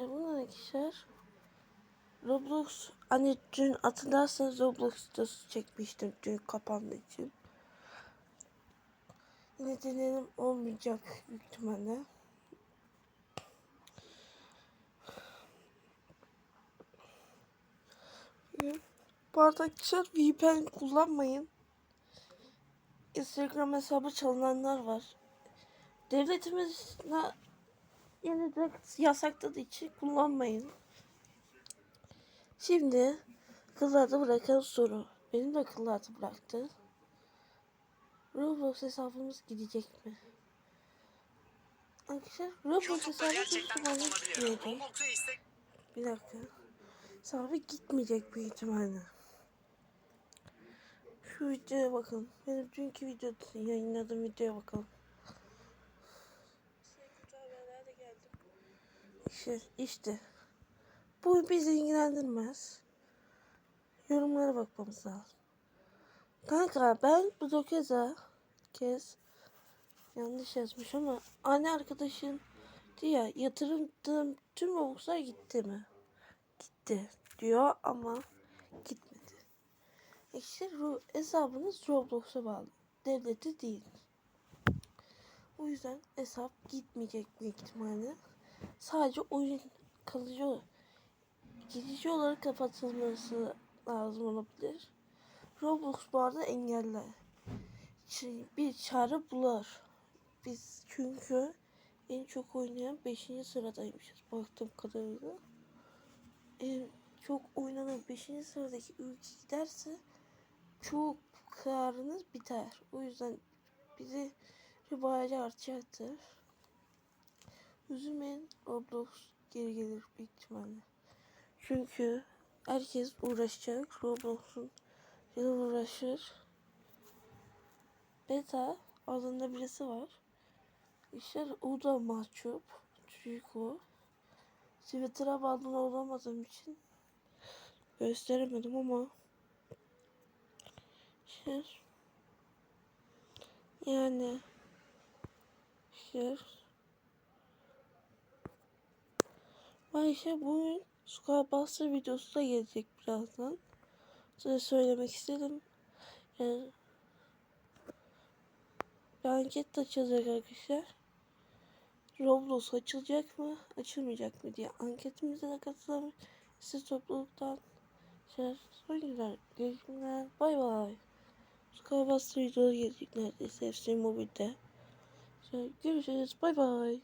İşte bunlar arkadaşlar. Roblox hani dün hatırlarsanız Roblox videosu çekmiştim dün kapandığı için. Yine deneyelim olmayacak büyük ihtimalle. Bu arada arkadaşlar VPN kullanmayın. Instagram hesabı çalınanlar var. Devletimiz yine de yasakladığı için kullanmayın. Şimdi kızlarda bırakan soru. Benim de kızlarda bıraktı. Roblox hesabımız gidecek mi? Arkadaşlar Roblox hesabı büyük ihtimalle gitmeyecek. Bir dakika. Hesabı gitmeyecek büyük ihtimalle. Şu videoya bakın. Benim dünkü videoda yayınladığım videoya bakalım. İşte, işte. Bu bizi ilgilendirmez. Yorumlara bakmamız lazım. Kanka ben bu dokeza kez yanlış yazmış ama anne arkadaşın diye yatırımdığım tüm Robux'lar gitti mi? Gitti diyor ama gitmedi. İşte ro- hesabınız Roblox'a bağlı. Devleti değil. O yüzden hesap gitmeyecek büyük ihtimalle. Sadece oyun kalıcı gidici olarak kapatılması lazım olabilir. Roblox bu arada engeller. Şey, bir çare bular. Biz çünkü en çok oynayan 5. sıradaymışız baktığım kadarıyla. En çok oynanan 5. sıradaki ülke giderse çok karınız biter. O yüzden bizi ribayacı artacaktır. Üzülmeyin Roblox geri gelir büyük ihtimalle. Çünkü herkes uğraşacak. Roblox'un yılı uğraşır. Beta adında birisi var. İşte o da mahcup. Çocuk o. Twitter'a bağlı olamadığım için gösteremedim ama şey yani şey Ayşe bugün Square Buster videosu da gelecek birazdan. Size söylemek istedim. Yani bir anket açılacak arkadaşlar. Roblox açılacak mı, açılmayacak mı diye anketimize de katılın. Siz topluluktan şey, son günler, gelişmeler, bay bay. Square Buster videosu gelecek neredeyse hepsi mobilde. Görüşürüz, bay bay.